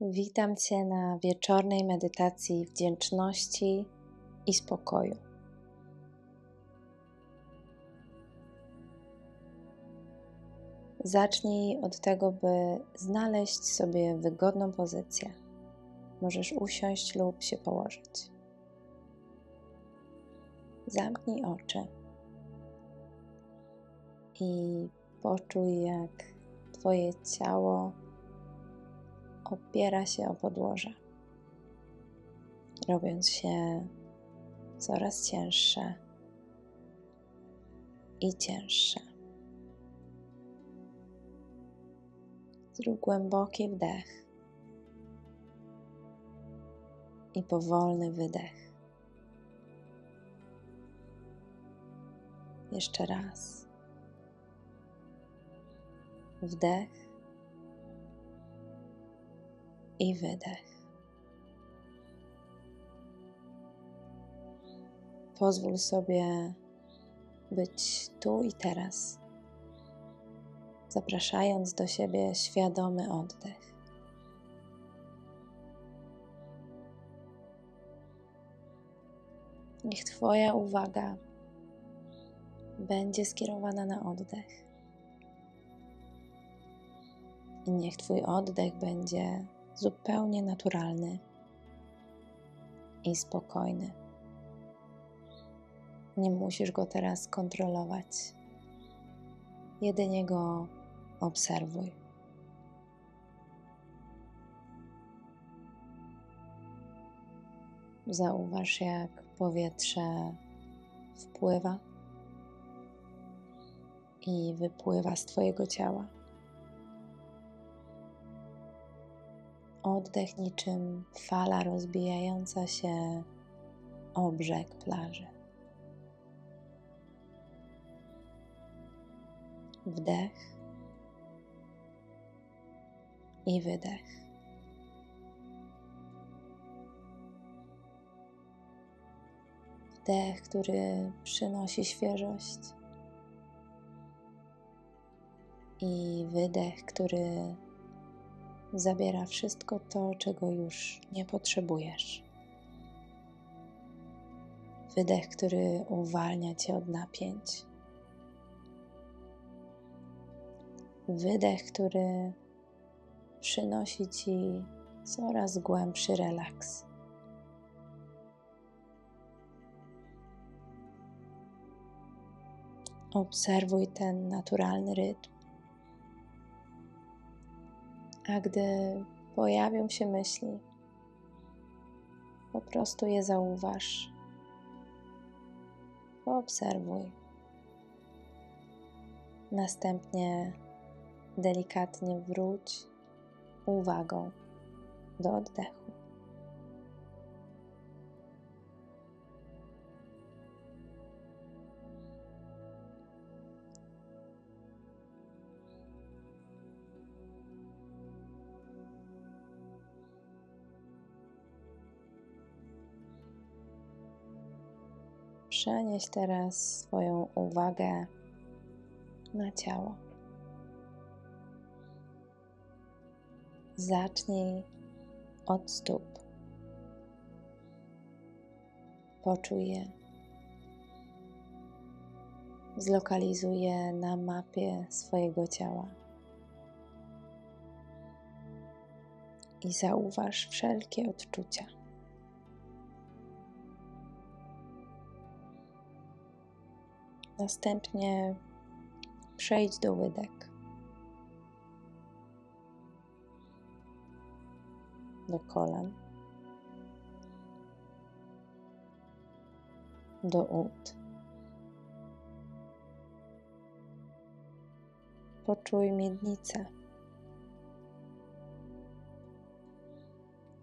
Witam Cię na wieczornej medytacji wdzięczności i spokoju. Zacznij od tego, by znaleźć sobie wygodną pozycję. Możesz usiąść lub się położyć. Zamknij oczy i poczuj, jak Twoje ciało opiera się o podłoże, robiąc się coraz cięższe i cięższe. Zrób głęboki wdech i powolny wydech. Jeszcze raz. Wdech i wydech. Pozwól sobie być tu i teraz, zapraszając do siebie świadomy oddech. Niech Twoja uwaga będzie skierowana na oddech. I niech Twój oddech będzie zupełnie naturalny i spokojny. Nie musisz go teraz kontrolować, jedynie go obserwuj. Zauważ, jak powietrze wpływa i wypływa z Twojego ciała. Oddech niczym fala rozbijająca się o brzeg plaży. Wdech i wydech. Wdech, który przynosi świeżość, i wydech, który zabiera wszystko to, czego już nie potrzebujesz. Wydech, który uwalnia cię od napięć. Wydech, który przynosi ci coraz głębszy relaks. Obserwuj ten naturalny rytm a gdy pojawią się myśli, po prostu je zauważ. Poobserwuj. Następnie delikatnie wróć uwagą do oddechu. Przenieś teraz swoją uwagę na ciało. Zacznij od stóp. Poczuj je. Zlokalizuj je na mapie swojego ciała. I zauważ wszelkie odczucia. Następnie przejdź do łydek. Do kolan. Do ud. Poczuj miednicę.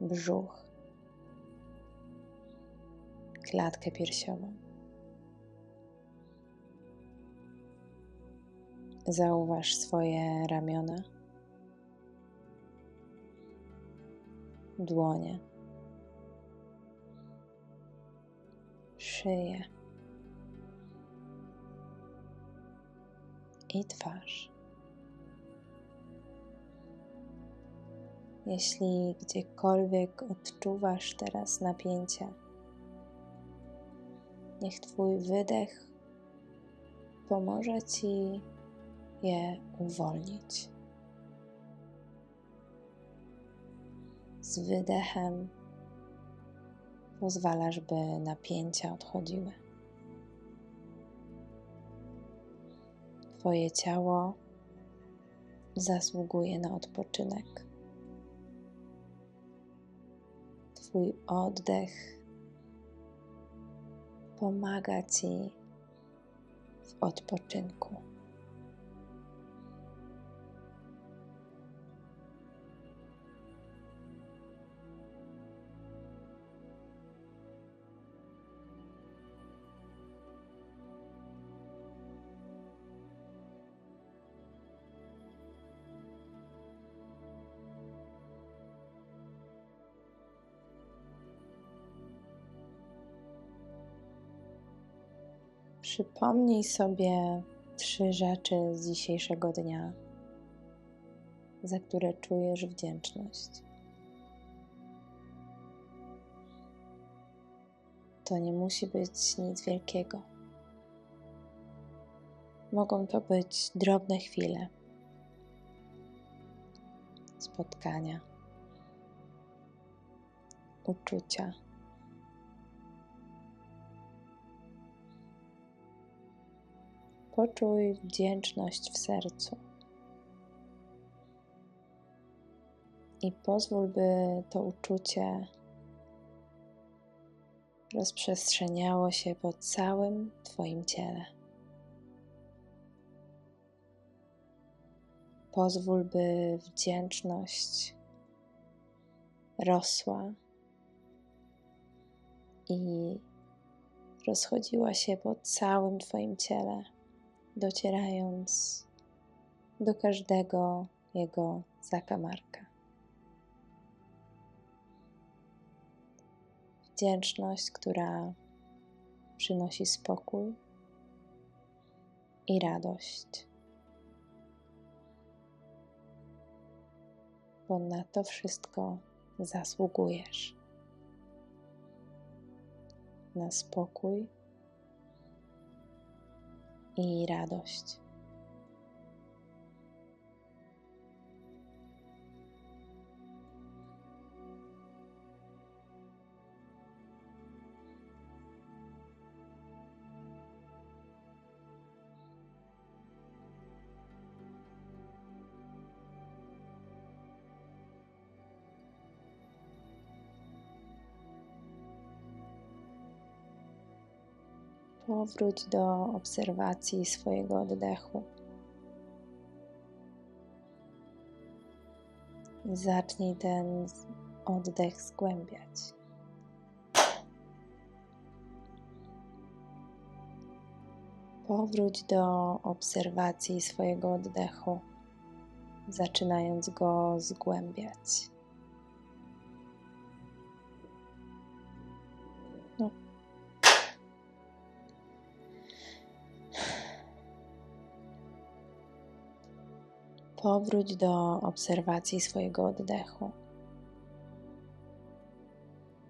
Brzuch. Klatkę piersiową. Zauważ swoje ramiona, dłonie, szyję. I twarz. Jeśli gdziekolwiek odczuwasz teraz napięcie, niech Twój wydech pomoże Ci je uwolnić. Z wydechem pozwalasz, by napięcia odchodziły. Twoje ciało zasługuje na odpoczynek. Twój oddech pomaga Ci w odpoczynku. Przypomnij sobie trzy rzeczy z dzisiejszego dnia, za które czujesz wdzięczność. To nie musi być nic wielkiego. Mogą to być drobne chwile, spotkania, uczucia Poczuj wdzięczność w sercu. I pozwól, by to uczucie rozprzestrzeniało się po całym Twoim ciele. Pozwól, by wdzięczność rosła i rozchodziła się po całym Twoim ciele docierając do każdego jego zakamarka. Wdzięczność, która przynosi spokój i radość. Bo na to wszystko zasługujesz. Na spokój i radość. Powróć do obserwacji swojego oddechu. Zacznij ten oddech zgłębiać. Powróć do obserwacji swojego oddechu, zaczynając go zgłębiać. Powróć do obserwacji swojego oddechu,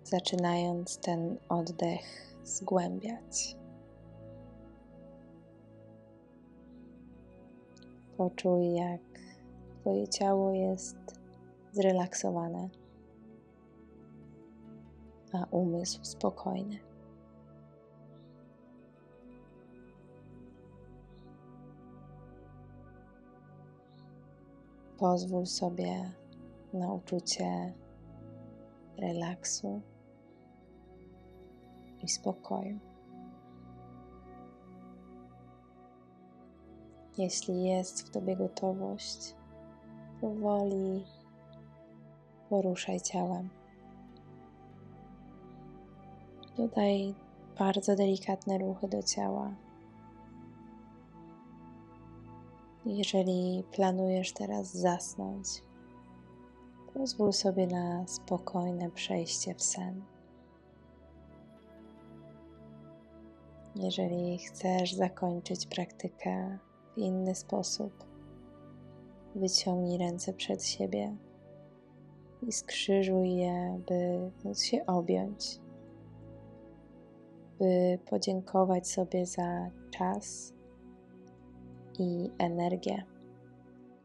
zaczynając ten oddech zgłębiać. Poczuj, jak Twoje ciało jest zrelaksowane, a umysł spokojny. Pozwól sobie na uczucie relaksu i spokoju. Jeśli jest w Tobie gotowość, powoli poruszaj ciałem. Dodaj bardzo delikatne ruchy do ciała Jeżeli planujesz teraz zasnąć, pozwól sobie na spokojne przejście w sen. Jeżeli chcesz zakończyć praktykę w inny sposób, wyciągnij ręce przed siebie i skrzyżuj je, by móc się objąć, by podziękować sobie za czas i energię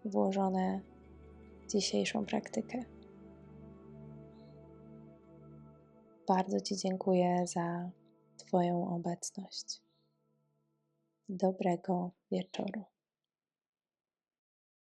włożone w dzisiejszą praktykę. Bardzo Ci dziękuję za Twoją obecność. Dobrego wieczoru.